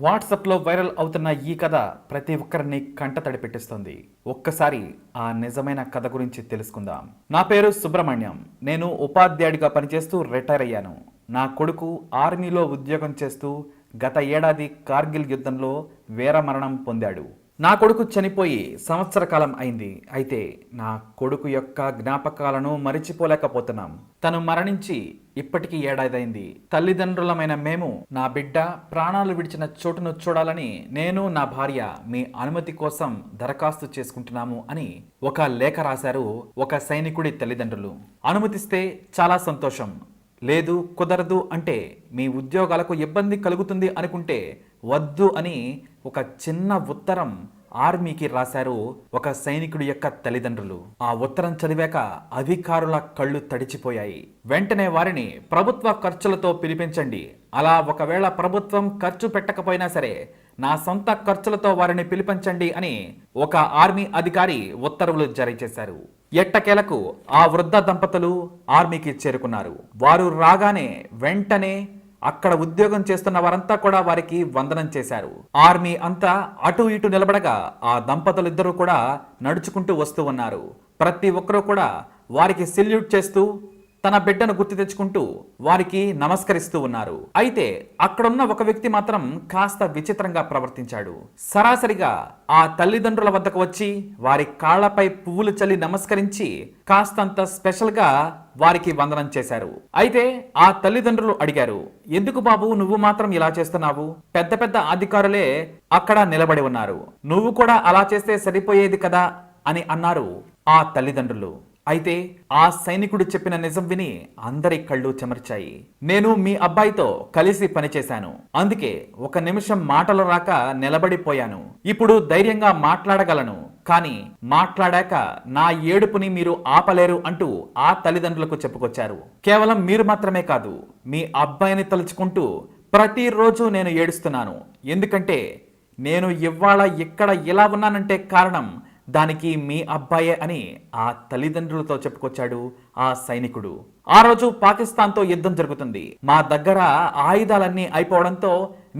వాట్సాప్లో వైరల్ అవుతున్న ఈ కథ ప్రతి ఒక్కరిని కంట తడిపెట్టిస్తుంది. ఒక్కసారి ఆ నిజమైన కథ గురించి తెలుసుకుందాం. నా పేరు సుబ్రహ్మణ్యం. నేను ఉపాధ్యాయుడిగా పనిచేస్తూ రిటైర్ అయ్యాను. నా కొడుకు ఆర్మీలో ఉద్యోగం చేస్తూ గత ఏడాది కార్గిల్ యుద్ధంలో వీరమరణం పొందాడు. నా కొడుకు చనిపోయి సంవత్సర కాలం అయింది. అయితే నా కొడుకు యొక్క జ్ఞాపకాలను మరిచిపోలేకపోతున్నాం. తను మరణించి ఇప్పటికీ ఏడాదైంది. తల్లిదండ్రులమైన మేము నా బిడ్డ ప్రాణాలు విడిచిన చోటును చూడాలని నేను నా భార్య మీ అనుమతి కోసం దరఖాస్తు చేసుకుంటున్నాము అని ఒక లేఖ రాశారు ఒక సైనికుడి తల్లిదండ్రులు. అనుమతిస్తే చాలా సంతోషం. లేదు కుదరదు అంటే మీ ఉద్యోగాలకు ఇబ్బంది కలుగుతుంది అనుకుంటే వద్దు అని ఒక చిన్న ఉత్తరం ఆర్మీకి రాశారు ఒక సైనికుడి యొక్క తల్లిదండ్రులు. ఆ ఉత్తరం చదివాక అధికారుల కళ్ళు తడిచిపోయాయి. వెంటనే వారిని ప్రభుత్వ ఖర్చులతో పిలిపించండి. అలా ఒకవేళ ప్రభుత్వం ఖర్చు పెట్టకపోయినా సరే నా సొంత ఖర్చులతో వారిని పిలిపించండి అని ఒక ఆర్మీ అధికారి ఉత్తర్వులు జారీ చేశారు. ఎట్టకేలకు ఆ వృద్ధ దంపతులు ఆర్మీకి చేరుకున్నారు. వారు రాగానే వెంటనే అక్కడ ఉద్యోగం చేస్తున్న వారంతా కూడా వారికి వందనం చేశారు. ఆర్మీ అంతా అటు ఇటు నిలబడగా ఆ దంపతులిద్దరూ కూడా నడుచుకుంటూ వస్తూ ఉన్నారు. ప్రతి ఒక్కరూ కూడా వారికి సెల్యూట్ చేస్తూ తన బిడ్డను గుర్తు తెచ్చుకుంటూ వారికి నమస్కరిస్తూ ఉన్నారు. అయితే అక్కడున్న ఒక వ్యక్తి మాత్రం కాస్త విచిత్రంగా ప్రవర్తించాడు. సరాసరిగా ఆ తల్లిదండ్రుల వద్దకు వచ్చి వారి కాళ్ళపై పువ్వులు చల్లి నమస్కరించి కాస్తంత స్పెషల్గా వారికి వందనం చేశారు. అయితే ఆ తల్లిదండ్రులు అడిగారు ఎందుకు బాబు నువ్వు మాత్రం ఇలా చేస్తున్నావు? పెద్ద పెద్ద అధికారులే అక్కడ నిలబడి ఉన్నారు. నువ్వు కూడా అలా చేస్తే సరిపోయేది కదా? అని అన్నారు ఆ తల్లిదండ్రులు. అయితే ఆ సైనికుడు చెప్పిన నిజం విని అందరి కళ్ళు చెమర్చాయి. నేను మీ అబ్బాయితో కలిసి పనిచేశాను. అందుకే ఒక నిమిషం మాటలు రాక నిలబడిపోయాను. ఇప్పుడు ధైర్యంగా మాట్లాడగలను. కానీ మాట్లాడాక నా ఏడుపుని మీరు ఆపలేరు అంటూ ఆ తల్లిదండ్రులకు చెప్పుకొచ్చారు. కేవలం మీరు మాత్రమే కాదు మీ అబ్బాయిని తలుచుకుంటూ ప్రతిరోజు నేను ఏడుస్తున్నాను. ఎందుకంటే నేను ఇవాళ ఇక్కడ ఇలా ఉన్నానంటే కారణం దానికి మీ అబ్బాయే అని ఆ తల్లిదండ్రులతో చెప్పుకొచ్చాడు ఆ సైనికుడు. ఆ రోజు పాకిస్తాన్తో యుద్ధం జరుగుతుంది. మా దగ్గర ఆయుధాలన్నీ అయిపోవడంతో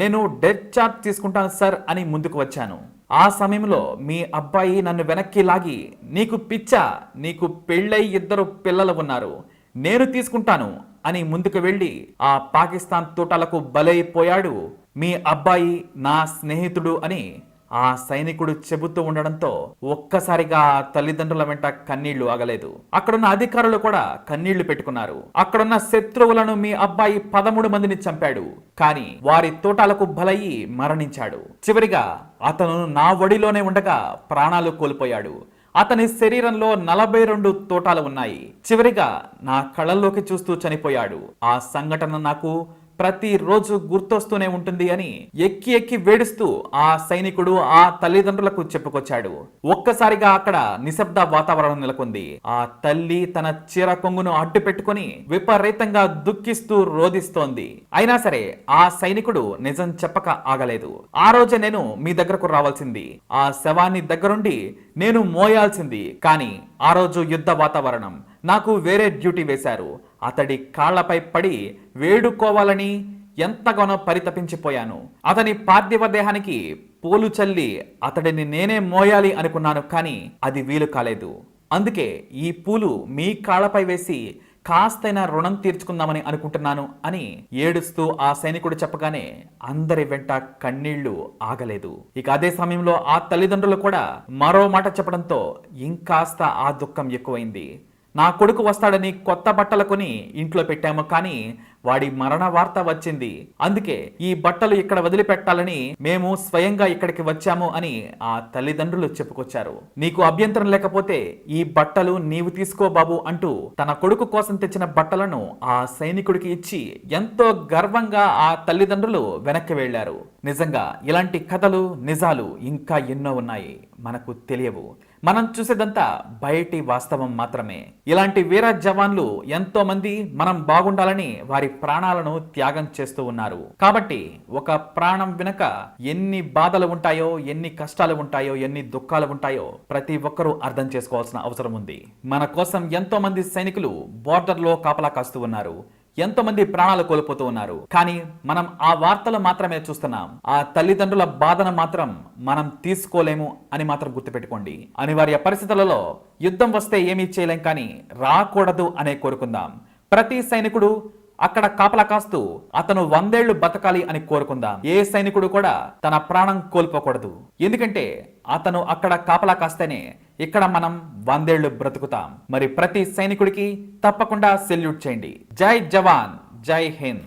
నేను డెత్ చార్జ్ తీసుకుంటాను సార్ అని ముందుకు వచ్చాను. ఆ సమయంలో మీ అబ్బాయి నన్ను వెనక్కి లాగి నీకు పిచ్చా నీకు పెళ్ళై ఇద్దరు పిల్లలు ఉన్నారు నేను తీసుకుంటాను అని ముందుకు వెళ్ళి ఆ పాకిస్తాన్ తోటలకు బలైపోయాడు మీ అబ్బాయి నా స్నేహితుడు అని ఆ సైనికుడు చెబుతూ ఉండడంతో ఒక్కసారిగా తల్లిదండ్రుల వెంట కన్నీళ్ళు ఆగలేదు. అక్కడున్న అధికారులు కూడా కన్నీళ్ళు పెట్టుకున్నారు. అక్కడున్న శత్రువులను మీ అబ్బాయి పదమూడు మందిని చంపాడు. కానీ వారి తోటాలకు బలయ్యి మరణించాడు. చివరిగా అతను నా ఒడిలోనే ఉండగా ప్రాణాలు కోల్పోయాడు. అతని శరీరంలో నలభై రెండు తోటాలు ఉన్నాయి. చివరిగా నా కళ్ళల్లోకి చూస్తూ చనిపోయాడు. ఆ సంఘటన నాకు ప్రతిరోజు గుర్తొస్తూనే ఉంటుంది అని ఎక్కి ఎక్కి వేడుస్తూ ఆ సైనికుడు ఆ తల్లిదండ్రులకు చెప్పుకొచ్చాడు. ఒక్కసారిగా అక్కడ నిశ్శబ్ద వాతావరణం నెలకొంది. ఆ తల్లి తన చీర కొంగును అడ్డు పెట్టుకుని విపరీతంగా దుఃఖిస్తూ రోధిస్తోంది. అయినా సరే ఆ సైనికుడు నిజం చెప్పక ఆగలేదు. ఆ రోజే నేను మీ దగ్గరకు రావాల్సింది. ఆ శవాన్ని దగ్గరుండి నేను మోయాల్సింది. కానీ ఆ రోజు యుద్ధ వాతావరణం నాకు వేరే డ్యూటీ వేశారు. అతడి కాళ్ళపై పడి వేడుకోవాలని ఎంతగానో పరితపించిపోయాను. అతని పార్థివ దేహానికి పూలు చల్లి అతడిని నేనే మోయాలి అనుకున్నాను కానీ అది వీలు కాలేదు. అందుకే ఈ పూలు మీ కాళ్ళపై వేసి కాస్తైనా రుణం తీర్చుకుందామని అనుకుంటున్నాను అని ఏడుస్తూ ఆ సైనికుడు చెప్పగానే అందరి వెంట కన్నీళ్ళు ఆగలేదు. ఇక అదే సమయంలో ఆ తల్లిదండ్రులు కూడా మరో మాట చెప్పడంతో ఇంకాస్త ఆ దుఃఖం ఎక్కువైంది. నా కొడుకు వస్తాడని కొత్త బట్టలు కొని ఇంట్లో పెట్టాము కానీ వాడి మరణ వార్త వచ్చింది. అందుకే ఈ బట్టలు ఇక్కడ వదిలిపెట్టాలని మేము స్వయంగా ఇక్కడికి వచ్చాము అని ఆ తల్లిదండ్రులు చెప్పుకొచ్చారు. నీకు అభ్యంతరం లేకపోతే ఈ బట్టలు నీవు తీసుకో బాబు అంటూ తన కొడుకు కోసం తెచ్చిన బట్టలను ఆ సైనికుడికి ఇచ్చి ఎంతో గర్వంగా ఆ తల్లిదండ్రులు వెనక్కి వెళ్ళారు నిజంగా ఇలాంటి కథలు నిజాలు ఇంకా ఎన్నో ఉన్నాయి. మనకు తెలియవు. మనం చూసేదంతా బయటి వాస్తవం మాత్రమే. ఇలాంటి వీర జవాన్లు ఎంతో మంది మనం బాగుండాలని వారి ప్రాణాలను త్యాగం చేస్తూ ఉన్నారు. కాబట్టి ఒక ప్రాణం వెనుక ఎన్ని బాధలు ఉంటాయో ఎన్ని కష్టాలు ఉంటాయో ఎన్ని దుఃఖాలు ఉంటాయో ప్రతి ఒక్కరూ అర్థం చేసుకోవాల్సిన అవసరం ఉంది. మన కోసం ఎంతో మంది సైనికులు బోర్డర్లో కాపలా కాస్తూ ఉన్నారు. ఎంతమంది ప్రాణాలు కోల్పోతూ ఉన్నారు. కానీ మనం ఆ వార్తలు మాత్రమే చూస్తున్నాం. ఆ తల్లిదండ్రుల బాధను మాత్రం మనం తీసుకోలేము అని మాత్రం గుర్తుపెట్టుకోండి. అనివార్య పరిస్థితులలో యుద్ధం వస్తే ఏమీ చేయలేం కానీ రాకూడదు అనే కోరుకుందాం. ప్రతి సైనికుడు అక్కడ కాపలా కాస్తూ అతను వందేళ్ళు బతకాలి అని కోరుకుందాం. ఏ సైనికుడు కూడా తన ప్రాణం కోల్పోకూడదు. ఎందుకంటే అతను అక్కడ కాపలా కాస్తేనే ఇక్కడ మనం వందేళ్ళు బ్రతుకుతాం. మరి ప్రతి సైనికుడికి తప్పకుండా సెల్యూట్ చేయండి. జై జవాన్ జై హింద్.